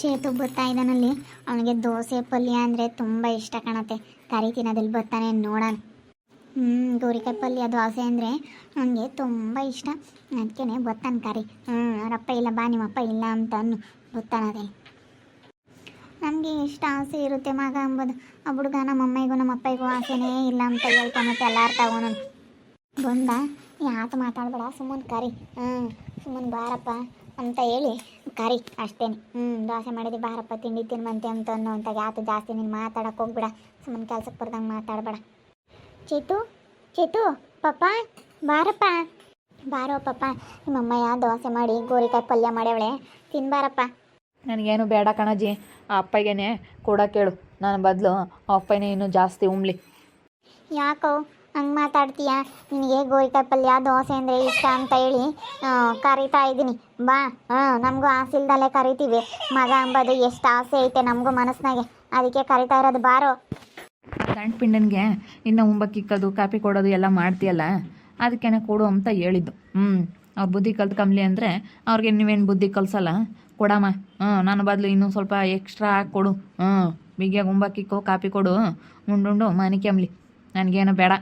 ಚೇತು ಬರ್ತಾ ಇದ್ದಾನಲ್ಲಿ. ಅವನಿಗೆ ದೋಸೆ, ಪಲ್ಯ ಅಂದರೆ ತುಂಬ ಇಷ್ಟ ಕಾಣತ್ತೆ. ಕರಿ ತಿನ್ನೋದಲ್ಲಿ ಬರ್ತಾನೆ ನೋಡೋಣ. ಹ್ಞೂ ಗೋರಿಕಾಯಿ ಪಲ್ಯ, ದೋಸೆ ಅಂದರೆ ನನಗೆ ತುಂಬ ಇಷ್ಟ. ಅದಕ್ಕೇ ಬರ್ತಾನೆ ಕರಿ. ಹ್ಞೂ ಅವರಪ್ಪ ಇಲ್ಲ, ಬಾ ನಿಮ್ಮಪ್ಪ ಇಲ್ಲ ಅಂತ ಅನ್ನು ಬರ್ತಾನದೆ ನಮಗೆ ಇಷ್ಟ ಆಸೆ ಇರುತ್ತೆ ಮಗ ಅಂಬೋದು. ಆ ಹುಡುಗ ನಮ್ಮ ಅಮ್ಮಗೂ ನಮ್ಮ ಆಸೆನೇ ಇಲ್ಲ ಅಂತ ಹೇಳ್ಕೊಂಬತ್ತೆ ಎಲ್ಲಾರು ತಗೋಣ ಬಂದ ಯಾತು ಮಾತಾಡಬೇಡ ಸುಮ್ಮನೆ ಕರಿ. ಹ್ಞೂ ಸುಮ್ಮನೆ ಬಾರಪ್ಪ ಅಂತ ಹೇಳಿ ಕರಿ ಅಷ್ಟೇನೆ. ಹ್ಞೂ ದೋಸೆ ಮಾಡಿದೆ ಬಾರಪ್ಪ ತಿಂಡಿ ತಿನ್ಮಂತೆ ಅಂತ ಅನ್ನೋ ಅಂತ ಯಾತು ಜಾಸ್ತಿ ನೀನು ಮಾತಾಡಕ್ಕೆ ಹೋಗ್ಬಿಡ. ಸುಮ್ಮನೆ ಕೆಲ್ಸಕ್ಕೆ ಬರ್ದಂಗೆ ಮಾತಾಡಬೇಡ. ಚೇತು ಚೇತು ಪಪ್ಪ ಬಾರಪ್ಪ. ಬಾರೋ ಪಪ್ಪ ನಿಮ್ಮಮ್ಮಯ್ಯ ದೋಸೆ ಮಾಡಿ ಗೋರಿಕಾಯಿ ಪಲ್ಯ ಮಾಡ್ಯಾವಳೆ. ತಿನ್ಬಾರಪ್ಪ. ನನಗೇನು ಬೇಡ ಕಣಜ್ಜಿ. ಆ ಅಪ್ಪಗೇನೆ ಕೂಡ ಕೇಳು. ನನ್ನ ಬದಲು ಆ ಅಪ್ಪನೇ ಇನ್ನೂ ಜಾಸ್ತಿ ಉಮ್ಲಿ ಯಾಕೋ? ಹಂಗೆ ಮಾತಾಡ್ತೀಯಾ? ನಿನಗೆ ಗೋರಿಕಾಯಿ ಪಲ್ಯ ದೋಸೆ ಅಂದರೆ ಇಷ್ಟ ಅಂತ ಹೇಳಿ ಕರಿತಾ ಇದ್ದೀನಿ ಬಾ. ಹಾಂ, ನಮಗೂ ಆಸೆ ಇಲ್ದಲ್ಲೇ ಕರಿತೀವಿ. ಮಗ ಅಂಬೋದು ಎಷ್ಟು ಆಸೆ ಐತೆ ನಮಗೂ ಮನಸ್ಸಿನಾಗೆ ಅದಕ್ಕೆ ಕರಿತಾ ಇರೋದು ಬಾರೋ. ಗಂಟು ಪಿಂಡನಿಗೆ ಇನ್ನು ಉಂಬಕ್ಕಿಕ್ಕೋದು ಕಾಪಿ ಕೊಡೋದು ಎಲ್ಲ ಮಾಡ್ತೀಯಲ್ಲ? ಅದಕ್ಕೇನೆ ಕೊಡು ಅಂತ ಹೇಳಿದ್ದು. ಹ್ಞೂ ಅವ್ರು ಬುದ್ಧಿ ಕಲ್ತು ಕಮ್ಲಿ ಅಂದರೆ ಅವ್ರಿಗೆ ನೀವೇನು ಬುದ್ಧಿ ಕಲ್ಸಲ್ಲ? ಕೊಡಮ್ಮ. ಹ್ಞೂ ನಾನು ಬದಲು ಇನ್ನೂ ಸ್ವಲ್ಪ ಎಕ್ಸ್ಟ್ರಾ ಹಾಕಿ ಕೊಡು. ಹ್ಞೂ ಬಿಗಿಯಾಗಿ ಉಂಬಕ್ಕಿಕ್ಕೋ ಕಾಪಿ ಕೊಡು. ಉಂಡುಂಡು ಮನೆ ಕೆಮ್ಲಿ. ನನಗೇನು ಬೇಡ.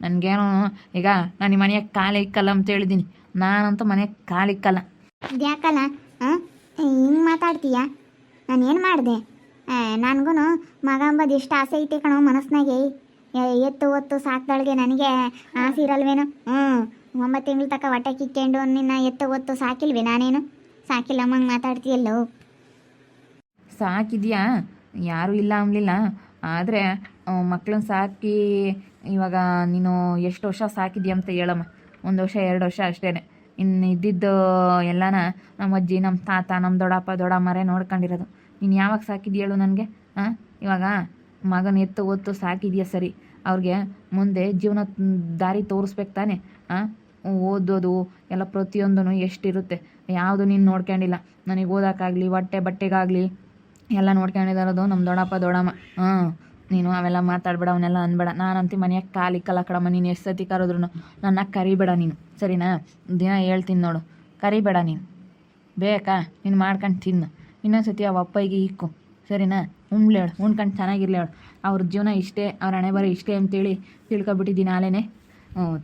ನನಗೇನು, ಈಗ ನಾನು ಈ ಮನೆಯಾಗ ಕಾಲು ಇಕ್ಕಲ್ಲ ಅಂತ ಹೇಳಿದ್ದೀನಿ. ನಾನಂತೂ ಮನೆಯಾಗ ಕಾಲು ಇಕ್ಕಲ್ಲ ಇದ್ಯಾಕಲ್ಲ? ಹಾಂ ಹಿಂಗೆ ಮಾತಾಡ್ತೀಯ? ನಾನು ಏನು ಮಾಡಿದೆ ನನಗೂ ಮಗ ಅಂಬದು ಎಷ್ಟು ಆಸೆ ಐತೆ ಕಣೋ ಮನಸ್ಸಿನಾಗೆ ಎ- ಎತ್ತು ಒತ್ತು ಸಾಕ್ದಳ್ಗೆ ನನಗೆ ಆಸೆ ಇರಲ್ವೇನು? ಹ್ಞೂ ಒಂಬತ್ತು ತಿಂಗಳು ತಕ್ಕ ಹೊಟ್ಟೆ ಕಿಕ್ಕೊಂಡು ನಿನ್ನ ಎತ್ತು ಒತ್ತು ಸಾಕಿಲ್ವೇ ನಾನೇನು? ಸಾಕಿಲ್ಲ, ಅಮ್ಮಂಗೆ ಮಾತಾಡ್ತೀಯಲ್ಲೋ? ಸಾಕಿದ್ಯಾ? ಯಾರೂ ಇಲ್ಲ ಅನ್ನಲಿಲ್ಲ ಆದರೆ ಮಕ್ಕಳನ್ನ ಸಾಕಿ ಇವಾಗ ನೀನು ಎಷ್ಟು ವರ್ಷ ಸಾಕಿದ್ಯಾ ಅಂತ ಹೇಳಮ್ಮ. ಒಂದು ವರ್ಷ, ಎರಡು ವರ್ಷ ಅಷ್ಟೇ ಇನ್ನು ಇದ್ದಿದ್ದು ಎಲ್ಲನ ನಮ್ಮ ಅಜ್ಜಿ, ನಮ್ಮ ತಾತ, ನಮ್ಮ ದೊಡ್ಡಪ್ಪ, ದೊಡ್ಡಮ್ಮರೇ ನೋಡ್ಕೊಂಡಿರೋದು. ನೀನು ಯಾವಾಗ ಸಾಕಿದ್ಯ ಹೇಳು ನನಗೆ? ಹಾಂ ಇವಾಗ ಮಗನ ಎತ್ತು ಒತ್ತು ಸಾಕಿದೆಯಾ ಸರಿ? ಅವ್ರಿಗೆ ಮುಂದೆ ಜೀವನ ದಾರಿ ತೋರಿಸ್ಬೇಕು ತಾನೆ. ಹಾಂ ಓದೋದು ಎಲ್ಲ ಪ್ರತಿಯೊಂದೂ ಎಷ್ಟಿರುತ್ತೆ? ಯಾವುದು ನೀನು ನೋಡ್ಕೊಂಡಿಲ್ಲ. ನನಗೆ ಓದೋಕ್ಕಾಗಲಿ ಹೊಟ್ಟೆ ಬಟ್ಟೆಗಾಗಲಿ ಎಲ್ಲ ನೋಡ್ಕೊಂಡಿರೋದು ನಮ್ಮ ದೊಡ್ಡಪ್ಪ, ದೊಡ್ಡಮ್ಮ. ಹ್ಞೂ ನೀನು ಅವೆಲ್ಲ ಮಾತಾಡ್ಬೇಡ, ಅವನ್ನೆಲ್ಲ ಅನ್ಬೇಡ. ನಾನಂತೂ ಮನೆಯಾಗ ಕಾಲಿಕ್ಕಲ್ಲ ಕಡಮ್ಮ, ನೀನು ಎಷ್ಟು ಸತಿ ಕರೆದ್ರು ನನ್ನ ಕರಿಬೇಡ ನೀನು. ಸರಿನಾ? ದಿನ ಹೇಳ್ತೀನಿ ನೋಡು. ಕರಿಬೇಡ ನೀನು. ಬೇಕಾ? ನೀನು ಮಾಡ್ಕೊಂಡು ತಿನ್ನು. ಇನ್ನೊಂದು ಸತಿ ಅವ ಅಪ್ಪಗೆ ಇಕ್ಕು. ಸರಿನಾ? ಉಣ್ಲೇಳು ಉಣ್ಕೊಂಡು ಚೆನ್ನಾಗಿರ್ಲಿ ಹೇಳು ಅವ್ರ ಜೀವನ ಇಷ್ಟೇ, ಅವ್ರ ಹಣೆ ಬರೋ ಇಷ್ಟೇ ಅಂತೇಳಿ ತಿಳ್ಕೊಬಿಟ್ಟಿದ್ದೀನಿ ಆಲೇನೆ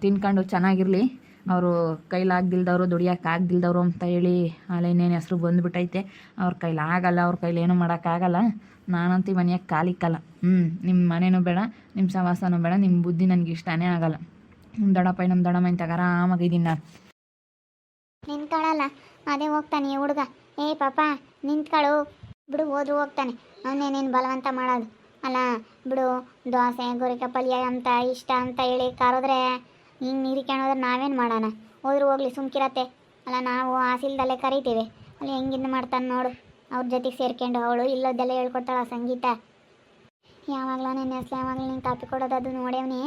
ತಿನ್ಕೊಂಡು ಚೆನ್ನಾಗಿರಲಿ. ಅವರು ಕೈಲಾಗ್ದಿಲ್ದವರು ದುಡಿಯೋಕೆ ಆಗ್ದಿಲ್ದವರು ಅಂತ ಹೇಳಿ ಅಲ್ಲೇನೇನು ಹೆಸರು ಬಂದುಬಿಟ್ಟೈತೆ ಅವ್ರ ಕೈಲಾಗಲ್ಲ ಅವ್ರ ಕೈಲೇನು ಮಾಡೋಕ್ಕಾಗಲ್ಲ ನಾನಂತೂ ಮನೆಯಾಗ ಕಾಲಿಕ್ಕಲ್ಲ ಹ್ಞೂ ನಿಮ್ಮ ಮನೆನೂ ಬೇಡ ನಿಮ್ಮ ಸವಾಸನೂ ಬೇಡ ನಿಮ್ಮ ಬುದ್ಧಿ ನನಗೆ ಇಷ್ಟನೇ ಆಗಲ್ಲ. ನಮ್ಮ ದೊಡ್ಡಪ್ಪ ನಮ್ಮ ದೊಡ್ಡಮ್ಮ ಇಂತಾಗ ಆರಾಮಾಗಿದ್ದೀನಿ ನಾನು. ನಿಂತ್ಕೊಳ್ಳಲ್ಲ ಅದೇ ಹೋಗ್ತಾನೆ ಈ ಹುಡುಗ. ಏ, ಪಾಪ ನಿಂತ್ಕೊಳ್ಳು ಬಿಡು, ಹೋದ್ರು ಹೋಗ್ತಾನೆ. ಅವನೇನೇನು ಬಲವಂತ ಮಾಡೋದು? ಅಲ್ಲ, ಬಿಡು, ದೋಸೆ ಗೋರಿಕಾಯಿ ಪಲ್ಯ ಅಂತ, ಇಷ್ಟ ಅಂತ ಹೇಳಿ ಕರೆದ್ರೆ ಹಿಂಗೆ ನೀರಿಕ್ಯಾಣೋದ್ರೆ ನಾವೇನು ಮಾಡೋಣ? ಹೋದ್ರು ಹೋಗ್ಲಿ, ಸುಮ್ಕಿರತ್ತೆ. ಅಲ್ಲ, ನಾವು ಆಸಿಲ್ದಲ್ಲೇ ಕರಿತೀವಿ. ಅಲ್ಲಿ ಹೆಂಗಿಂದ ಮಾಡ್ತಾನೆ ನೋಡು. ಅವ್ರ ಜೊತೆಗೆ ಸೇರ್ಕೊಂಡು ಅವಳು ಇಲ್ಲದೆಲ್ಲ ಹೇಳ್ಕೊಡ್ತಾಳ ಸಂಗೀತ. ಯಾವಾಗಲೂ ನನ್ನ ಹೆಸ್ರು, ಯಾವಾಗಲೂ ನೀನು ಕಾಪಿ ಕೊಡೋದು ಅದು ನೋಡ್ಯವನಿ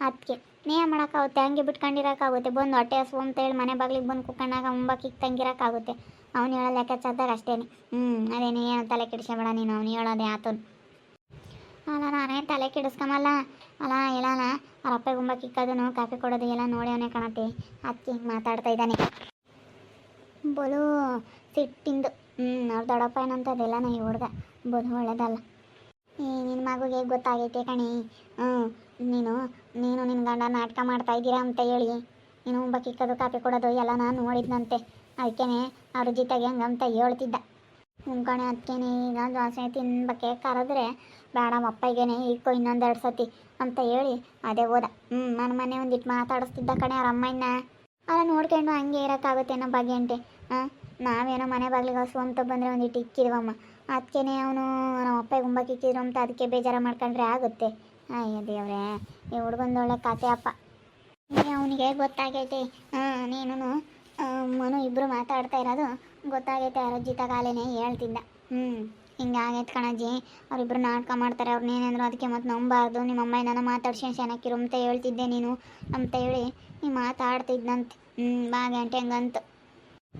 ಅದಕ್ಕೆ ನೇ ಮಾಡೋಕ್ಕಾಗುತ್ತೆ, ಹಂಗೆ ಬಿಟ್ಕೊಂಡಿರೋಕ್ಕಾಗುತ್ತೆ. ಬಂದು ಹೊಟ್ಟೆ ಹಸು ಅಂತ ಹೇಳಿ ಮನೆ ಬಾಗಿಲಿಗೆ ಬಂದು ಕುಕ್ಕಣ್ಣಾಗ ಮುಂಬಕ್ಕಿಗೆ ತಂಗಿರೋಕ್ಕಾಗುತ್ತೆ. ಅವ್ನು ಹೇಳೋ ಲೆಕ್ಕಾಚಾರದಾಗ ಅಷ್ಟೇ ಹ್ಞೂ ಅದೇನೇ, ಏನು ತಲೆ ಕೆಡಿಸ್ಕೊಬೇಡ ನೀನು. ಅವ್ನು ಹೇಳೋದೇ ಆತನು. ಅಲ್ಲ ನಾನೇ ತಲೆ ಕೆಡಿಸ್ಕೊಂಬಲ್ಲ. ಅಲ್ಲ ಎಲ್ಲಾನ ಅಪ್ಪ ಗುಂಬಕ್ಕಿಕ್ಕದನು ಕಾಫಿ ಕೊಡೋದು ಎಲ್ಲ ನೋಡ್ಯವನೇ ಕಾಣತ್ತೆ. ಅದಕ್ಕೆ ಮಾತಾಡ್ತಾ ಇದ್ದಾನೆ. ಬಲು ಸಿಟ್ಟಿಂದು. ಹ್ಞೂ ಅವ್ರ ದೊಡ್ಡಪ್ಪ ಏನಂತದೆಲ್ಲ ನಾ ಈ ಹುಡ್ಗ ಬಲು ಒಳ್ಳೇದಲ್ಲ. ಏ ನಿನ್ನ ಮಗುಗೆ ಗೊತ್ತಾಗೈತೆ ಕಣಿ? ಹ್ಞೂ, ನೀನು ನೀನು ನಿನ್ನ ಗಂಡ ನಾಟಕ ಮಾಡ್ತಾ ಇದ್ದೀರಾ ಅಂತ ಹೇಳಿ. ನೀನು ಬಕ್ಕಿಕ್ಕದು ಕಾಫಿ ಕೊಡೋದು ಎಲ್ಲ ನಾನು ನೋಡಿದ್ನಂತೆ. ಆ ಅವ್ರ ಜೊತೆಗೆ ಹಂಗಂತ ಹೇಳ್ತಿದ್ದ. ಉಂಕಣೆ ಅದಕ್ಕೇನೆ ಈಗ ದೋಸೆ ತಿನ್ಬೇಕೆ ಕರೆದ್ರೆ ಬೇಡ ಅಪ್ಪಗೇನೆ ಇಕ್ಕೋ ಇನ್ನೊಂದೆರಡು ಸತಿ ಅಂತ ಹೇಳಿ ಅದೇ ಹೋದ ಹ್ಞೂ ನನ್ನ ಮನೆ ಒಂದಿಟ್ಟು ಮಾತಾಡಿಸ್ತಿದ್ದ ಕಣೆ ಅವ್ರ ಅಮ್ಮಯ್ಯನ ಅಲ್ಲ ನೋಡ್ಕೊಂಡು ಹಂಗೆ ಇರೋಕ್ಕಾಗುತ್ತೇನೋ ಬಗ್ಗೆ ಹಾಂ ನಾವೇನೋ ಮನೆ ಬಾಗಿಲಿಗೆ ಹಸು ಅಂತ ಬಂದರೆ ಒಂದಿಟ್ಟು ಇಕ್ಕಿದ್ವಮ್ಮ. ಅದಕ್ಕೇನೆ ಅವನು ನಮ್ಮ ಅಪ್ಪ ಗುಂಬಕ್ಕೆ ಇಕ್ಕಿದ್ರು ಅಂತ ಅದಕ್ಕೆ ಬೇಜಾರು ಮಾಡ್ಕೊಂಡ್ರೆ ಆಗುತ್ತೆ. ಅಯ್ಯೋ ದೇವ್ರೆ, ಈ ಒಳ್ಳೆ ಕತೆ ಅಪ್ಪ. ಅವನಿಗೆ ಗೊತ್ತಾಗೈತೆ? ಹಾಂ ನೀನು ಮನು ಇಬ್ಬರು ಮಾತಾಡ್ತಾ ಇರೋದು ಗೊತ್ತಾಗೈತೆ ಅರಜ್ಜಿ ತಗಾಲೇನೆ ಹೇಳ್ತಿದ್ದ. ಹ್ಞೂ ಹಿಂಗಾಗೈತೆ ಕಣಜ್ಜಿ. ಅವರಿಬ್ಬರು ನಾಟಕ ಮಾಡ್ತಾರೆ ಅವ್ರನ್ನೇನಂದ್ರು ಅದಕ್ಕೆ ಮತ್ತೆ ನಂಬಾರ್ದು. ನಿಮ್ಮ ಅಮ್ಮ ನನ್ನ ಮಾತಾಡ್ಸಿ ಚೆನ್ನಾಗಿರು ಅಂತ ಹೇಳ್ತಿದ್ದೆ ನೀನು ಅಂತ ಹೇಳಿ ನೀ ಮಾತಾಡ್ತಿದ್ದಂತೆ ಹ್ಞೂ ಬಾ ಗಂಟೆ ಹಂಗಂತ.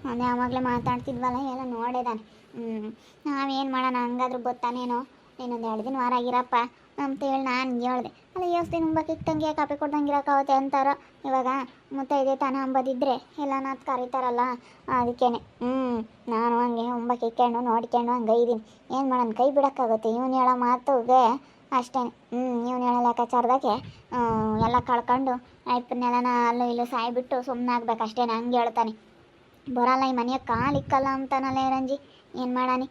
ಅದೇ ಆವಾಗಲೇ ಮಾತಾಡ್ತಿದ್ವಲ್ಲ ಎಲ್ಲ ನೋಡಿದಾನೆ ಹ್ಞೂ ನಾವೇನು ಮಾಡೋಣ ಹಂಗಾದ್ರೂ ಗೊತ್ತಾನೇನೋ? ಇನ್ನೊಂದು ಎರಡು ದಿನ ವಾರ ಆಗಿರಪ್ಪ. ಅಂತ ಹೇಳಿ ನಾನು ಹೇಳ್ದೆ. ಅಲ್ಲ ಎಷ್ಟು ದಿನ ಬಕ್ಕಿಗೆ ಇಕ್ಕಂಗೆ ಕಾಪಿ ಕೊಡ್ದಂಗೆ ಇರೋಕ್ಕಾಗುತ್ತೆ ಅಂತಾರ. ಇವಾಗ ಮುತ್ತೈದೆ ತಾನೇ ಅಂಬದಿದ್ರೆ ಎಲ್ಲ ನಾತ್ ಕರೀತಾರಲ್ಲ, ಅದಕ್ಕೇನೆ. ಹ್ಞೂ ನಾನು ಹಂಗೆ ಉಂಬಕ್ಕೆ ಇಕ್ಕೊಂಡು ನೋಡ್ಕೊಂಡು ಹಂಗೆ ಇದ್ದೀನಿ ಏನು ಮಾಡೋಣ ಕೈ ಬಿಡೋಕ್ಕಾಗುತ್ತೆ. ಇವನು ಹೇಳೋ ಮಾತುಗೆ ಅಷ್ಟೇ ಹ್ಞೂ ಇವನು ಹೇಳೋ ಲೆಕ್ಕಾಚಾರದಾಗೆ ಎಲ್ಲ ಕಳ್ಕೊಂಡು ಐಪನ್ನೆಲ್ಲನ ಅಲ್ಲೂ ಇಲ್ಲೂ ಸಾಯ್ಬಿಟ್ಟು ಸುಮ್ಮನೆ ಆಗ್ಬೇಕು. ಅಷ್ಟೇ ಹಂಗೆ ಹೇಳ್ತಾನೆ. ಬರಲ್ಲ ಈ ಮನೆಯ ಕಾಲಿಕ್ಕಲ್ಲ ಅಂತಾನಲ್ಲ ರಂಜಿ. ಏನು ಮಾಡಾನಿ?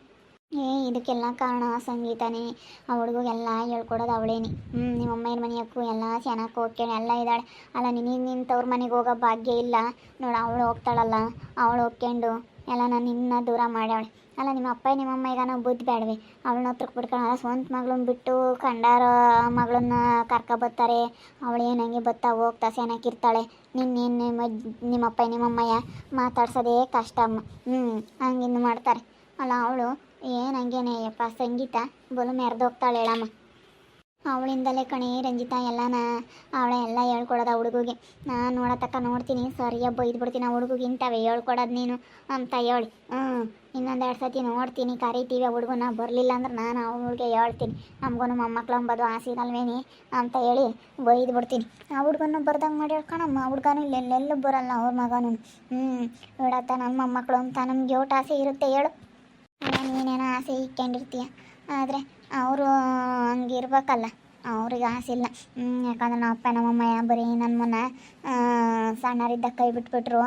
ಏ, ಇದಕ್ಕೆಲ್ಲ ಕಾರಣ ಸಂಗೀತನೇ. ಆ ಹುಡುಗಿಗೆಲ್ಲ ಹೇಳ್ಕೊಡೋದು ಅವಳೇನಿ. ಹ್ಞೂ ನಿಮ್ಮ ಅಮ್ಮಯ್ಯನ ಮನೆಯಕ್ಕೂ ಎಲ್ಲ ಚೆನ್ನಾಗಿ ಹೋಗ್ಕೊಂಡು ಎಲ್ಲ ಇದ್ದಾಳೆ. ಅಲ್ಲ ನಿನ್ನ ತವ್ರ ಮನೆಗೆ ಹೋಗೋ ಭಾಗ್ಯ ಇಲ್ಲ. ನೋಡು, ಅವಳು ಹೋಗ್ತಾಳಲ್ಲ, ಅವಳು ಹೋಗ್ಕೊಂಡು ಎಲ್ಲ ನಾನು ನಿನ್ನ ದೂರ ಮಾಡ್ಯಾವಳೆ ಅಲ್ಲ, ನಿಮ್ಮ ಅಪ್ಪ ನಿಮ್ಮ ಅಮ್ಮ ಈಗ ನಾವು ಬುದ್ಧಿ ಬೇಡವೆ ಅವಳನ್ನ ಹತ್ರಕ್ಕೆ ಬಿಟ್ಕೊಳ್ಳಲ್ಲ ಸ್ವಂತ ಮಗಳನ್ನ ಬಿಟ್ಟು ಕಂಡಾರ ಮಗಳನ್ನ ಕರ್ಕ ಬರ್ತಾರೆ. ಅವಳು ಹಂಗೆ ಬತ್ತಾ ಹೋಗ್ತಾ ಚೆನ್ನಾಗಿರ್ತಾಳೆ ನಿನ್ನೇನು ನಿಮ್ಮ ಅಪ್ಪ ನಿಮ್ಮ ಅಮ್ಮಯ್ಯ ಮಾತಾಡ್ಸೋದೇ ಕಷ್ಟ. ಅಮ್ಮ ಹ್ಞೂ ಹಂಗಿಂದು ಮಾಡ್ತಾರೆ. ಅಲ್ಲ, ಅವಳು ಏನು ಹಂಗೇನೆ, ಯಪ್ಪ, ಸಂಗೀತ ಬಲು ಮೆರೆದೋಗ್ತಾಳೆ ಹೇಳಮ್ಮ. ಅವಳಿಂದಲೇ ಕಣೆ ರಂಜಿತಾ, ಎಲ್ಲನ, ಅವಳೆ ಎಲ್ಲ ಹೇಳ್ಕೊಡೋದು ಹುಡುಗಿಗೆ. ನಾನು ನೋಡತಕ್ಕ ನೋಡ್ತೀನಿ ಸರಿಯಾಗಿ ಬೈದು ಬಿಡ್ತೀನಿ ಆ ಹುಡುಗಿಗೆ, ಇಂಥವೇ ಹೇಳ್ಕೊಡೋದು ನೀನು ಅಂತ ಹೇಳಿ. ಹ್ಞೂ ಇನ್ನೊಂದೆರಡು ಸತಿ ನೋಡ್ತೀನಿ, ಕರಿತೀವಿ ಆ ಹುಡುಗನ ಬರಲಿಲ್ಲ ಅಂದ್ರೆ ನಾನು ಅವಳಿಗೆ ಹೇಳ್ತೀನಿ. ನಮಗೂ ಮೊಮ್ಮಕ್ಳು ಅಂಬೋದು ಆಸೆ ಇರಲ್ವೇನಿ ಅಂತ ಹೇಳಿ ಬೈದು ಬಿಡ್ತೀನಿ. ಆ ಹುಡುಗನ ಬರ್ದಂಗೆ ಮಾಡಿ ಹೇಳ್ಕೊಳಮ್ಮ ಆ ಹುಡ್ಗನು ಇಲ್ಲೆಲ್ಲೆಲ್ಲೂ ಬರಲ್ಲ ಅವ್ರ ಮಗನೂ ಹ್ಞೂ ಬಿಡತ್ತ ನನ್ನ ಮೊಮ್ಮಕ್ಕಳು ಅಂತ ನಮ್ಗೆ ಯೋಟ್ ಆಸೆ ಇರುತ್ತೆ ಹೇಳು. ನೀನೇನೋ ಆಸೆ ಇಟ್ಕೊಂಡಿರ್ತೀಯ ಆದರೆ ಅವರು ಹಂಗಿರ್ಬೇಕಲ್ಲ. ಅವ್ರಿಗೆ ಆಸೆ ಇಲ್ಲ. ಯಾಕಂದ್ರೆ ನಮ್ಮ ಅಪ್ಪ ನಮ್ಮಮ್ಮ ಬರೀ ನನ್ನ ಸಣ್ಣರಿದ್ದ ಕೈ ಬಿಟ್ಬಿಟ್ರು.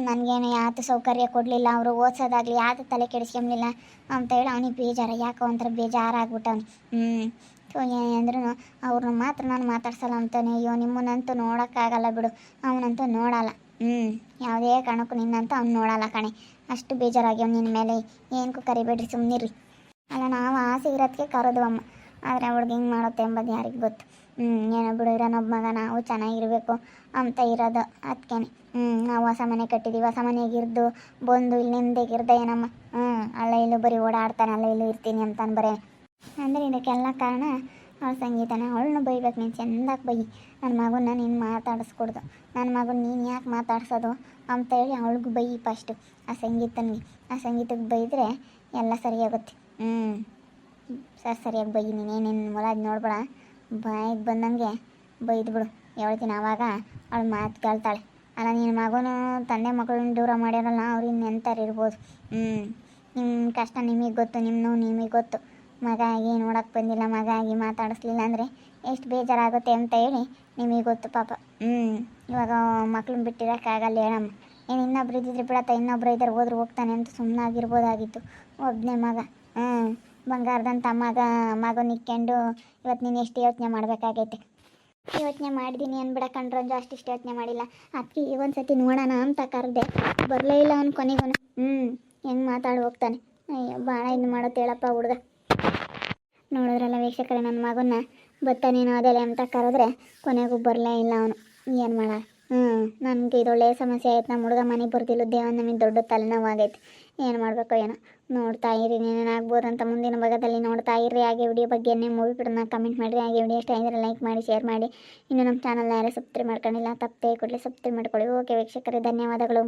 ನನಗೇನು ಯಾತು ಸೌಕರ್ಯ ಕೊಡಲಿಲ್ಲ. ಅವರು ಓದ್ಸೋದಾಗಲಿ ಯಾತು ತಲೆ ಕೆಡಿಸ್ಕೊಂಬಲಿಲ್ಲ ಅಂತೇಳಿ ಅವನಿಗೆ ಬೇಜಾರ. ಯಾಕೋ ಒಂಥರ ಬೇಜಾರಾಗ್ಬಿಟ್ಟವನು. ಹ್ಞೂ ಸೊ ಅಂದ್ರೂ ಅವ್ರನ್ನ ಮಾತ್ರ ನಾನು ಮಾತಾಡ್ಸಲ್ಲ ಅಂತಾನೆ. ಅಯ್ಯೋ ನಿಮ್ಮನ್ನಂತೂ ನೋಡೋಕ್ಕಾಗಲ್ಲ ಬಿಡು. ಅವನಂತೂ ನೋಡಲ್ಲ. ಹ್ಞೂ ಯಾವುದೇ ಕಾರಣಕ್ಕೂ ನಿನ್ನಂತೂ ಅವ್ನು ನೋಡಲ್ಲ ಕಣೆ. ಅಷ್ಟು ಬೇಜಾರಾಗ್ಯವ ನಿನ್ನ ಮೇಲೆ. ಏನಕ್ಕೂ ಕರಿಬೇಡ್ರಿ ಸುಮ್ಮನಿರಿ ಅಲ್ಲ, ನಾವು ಆಸೆ ಇರೋದಕ್ಕೆ ಕರೋದು ಅಮ್ಮ. ಆದರೆ ಅವ್ಳಿಗೆ ಹಿಂಗೆ ಮಾಡುತ್ತೆ ಎಂಬುದು ಯಾರಿಗೆ ಗೊತ್ತು. ಹ್ಞೂ ಏನೋ ಬಿಡು ಇರೋನೊಬ್ಬ ಮಗ, ನಾವು ಚೆನ್ನಾಗಿರಬೇಕು ಅಂತ ಇರೋದು ಅದಕ್ಕೇನೆ ಹ್ಞೂ ನಾವು ಹೊಸ ಮನೆ ಕಟ್ಟಿದ್ದೀವಿ ಹೊಸ ಮನೆಗಿರ್ದು ಬಂದು ಇಲ್ಲಿ ನಿಮ್ದೇಗಿರ್ದೆ ಏನಮ್ಮ. ಹ್ಞೂ ಅಲ್ಲ, ಇಲ್ಲೂ ಬರೀ ಓಡಾಡ್ತಾನೆ, ಅಲ್ಲ, ಇಲ್ಲೂ ಇರ್ತೀನಿ ಅಂತಾನೆ ಬರೇ. ಅಂದರೆ ಇದಕ್ಕೆಲ್ಲ ಕಾರಣ ಅವಳ ಸಂಗೀತನ ಅವಳನ್ನ ಬೈಬೇಕು, ನೀನು ಚೆಂದಾಗಿ ಬೈ. ನನ್ನ ಮಗನ ನೀನು ಮಾತಾಡಿಸ್ಕೊಡ್ದು. ನನ್ನ ಮಗನ ನೀನು ಯಾಕೆ ಮಾತಾಡ್ಸೋದು ಅಂತ ಹೇಳಿ ಅವಳಿಗೂ ಬೈ ಫಸ್ಟು ಆ ಸಂಗೀತನಿಗೆ. ಆ ಸಂಗೀತಕ್ಕೆ ಬೈದರೆ ಎಲ್ಲ ಸರಿಯಾಗುತ್ತೆ. ಹ್ಞೂ ಸರ್ ಸರಿಯಾಗಿ ಬೈ ನೀನೇನೇನು ಅದು ನೋಡ್ಬೇಡ. ಬಾಯಿಗೆ ಬಂದಂಗೆ ಬೈದು ಬಿಡು ಹೇಳ್ತೀನಿ ಆವಾಗ ಅವಳು ಮಾತು ಕೇಳ್ತಾಳೆ. ಅಲ್ಲ ನಿನ್ನ ಮಗನು ತಂದೆ ಮಕ್ಕಳನ್ನ ದೂರ ಮಾಡ್ಯಾರಲ್ಲ ಅವ್ರಿಗೆ ಇನ್ನೆಂಥವ್ರು ಇರ್ಬೋದು ಹ್ಞೂ ನಿಮ್ಮ ಕಷ್ಟ ನಿಮಗೆ ಗೊತ್ತು ನಿಮ್ಮ ನೋವು ನಿಮಗೆ ಗೊತ್ತು. ಮಗ ಆಗಿ ನೋಡೋಕೆ ಬಂದಿಲ್ಲ ಮಗ ಆಗಿ ಮಾತಾಡಿಸ್ಲಿಲ್ಲ ಅಂದರೆ ಎಷ್ಟು ಬೇಜಾರಾಗುತ್ತೆ ಅಂತ ಹೇಳಿ ನಿಮಗೆ ಗೊತ್ತು ಪಾಪ. ಹ್ಞೂ ಇವಾಗ ಮಕ್ಳನ್ನ ಬಿಟ್ಟಿರೋಕ್ಕಾಗಲ್ಲ ಹೇಳಮ್ಮ. ಏನು ಇನ್ನೊಬ್ರು ಇದ್ದಿದ್ರೆ ಬಿಡತ್ತ, ಇನ್ನೊಬ್ರು ಇದ್ದಾರೆ ಹೋದ್ರೆ ಹೋಗ್ತಾನೆ ಅಂತ ಸುಮ್ಮನಾಗಿರ್ಬೋದಾಗಿತ್ತು ಒಬ್ಬನೇ ಮಗ ಹ್ಞೂ ಬಂಗಾರದಂಥ ಮಗ, ಮಗನ ಇಕ್ಕೊಂಡು ಇವತ್ತು ನೀನು ಎಷ್ಟು ಯೋಚನೆ ಮಾಡಬೇಕಾಗೈತೆ. ಯೋಚನೆ ಮಾಡಿದ್ದೀನಿ ಅನ್ಬಿಡ ಕಂಡ್ರಂಜು ಅಷ್ಟಿಷ್ಟು ಯೋಚನೆ ಮಾಡಿಲ್ಲ. ಅದಕ್ಕೆ ಒಂದು ಸತಿ ನೋಡೋಣ ಅಂತ ಕರೆದೆ. ಬರಲೇ ಇಲ್ಲ ಅವ್ನು ಕೊನೆಗೂ. ಹ್ಞೂ ಹೆಂಗೆ ಮಾತಾಡಿ ಹೋಗ್ತಾನೆ. ಅಯ್ಯೋ ಭಾಳ ಇದು ಮಾಡುತ್ತೆ ಹೇಳಪ್ಪ ಹುಡುಗ. ನೋಡಿದ್ರಲ್ಲ ವೀಕ್ಷಕರೇ, ನನ್ನ ಮಗನ್ನ ಬತ್ತಾನೇನೋ ಅದೆಲ್ಲ ಅಂತ ಕರೆದ್ರೆ ಕೊನೆಗೂ ಬರಲೇ ಇಲ್ಲ ಅವನು. ಏನು ಮಾಡ? ಹ್ಞೂ ನನಗೆ ಇದೊಳ್ಳೆ ಸಮಸ್ಯೆ ಆಯ್ತು. ನಮ್ಮ ಹುಡುಗ ಮನೆಗೆ ಬರ್ತಿಲ್ಲ ದೇವನ ನಮಗೆ ದೊಡ್ಡ ತಲೆನೋವಾಗೈತೆ ಏನು ಮಾಡಬೇಕು ಏನೋ. ನೋಡ್ತಾ ಇರಿ ಏನೇನಾಗ್ಬೋದು ಅಂತ ಮುಂದಿನ ಭಾಗದಲ್ಲಿ ನೋಡ್ತಾ ಇರ್ರಿ. ಹಾಗೆ ವಿಡಿಯೋ ಬಗ್ಗೆ ಮೂವಿ ಬಿಡೋಣ ಕಮೆಂಟ್ ಮಾಡಿರಿ. ಹಾಗೆ ವಿಡಿಯೋ ಇಷ್ಟ ಆಗಿದ್ರೆ ಲೈಕ್ ಮಾಡಿ ಶೇರ್ ಮಾಡಿ. ಇನ್ನು ನಮ್ಮ ಚಾನಲ್ನ ಯಾರೂ ಸಬ್ಸ್ಕ್ರೈಬ್ ಮಾಡ್ಕೊಂಡಿಲ್ಲ, ತಪ್ಪೇ ಕೊಡಲಿ. ಸಬ್ಸ್ಕ್ರೈಬ್ ಮಾಡ್ಕೊಳ್ಳಿ. ಓಕೆ ವೀಕ್ಷಕರೇ, ಧನ್ಯವಾದಗಳು.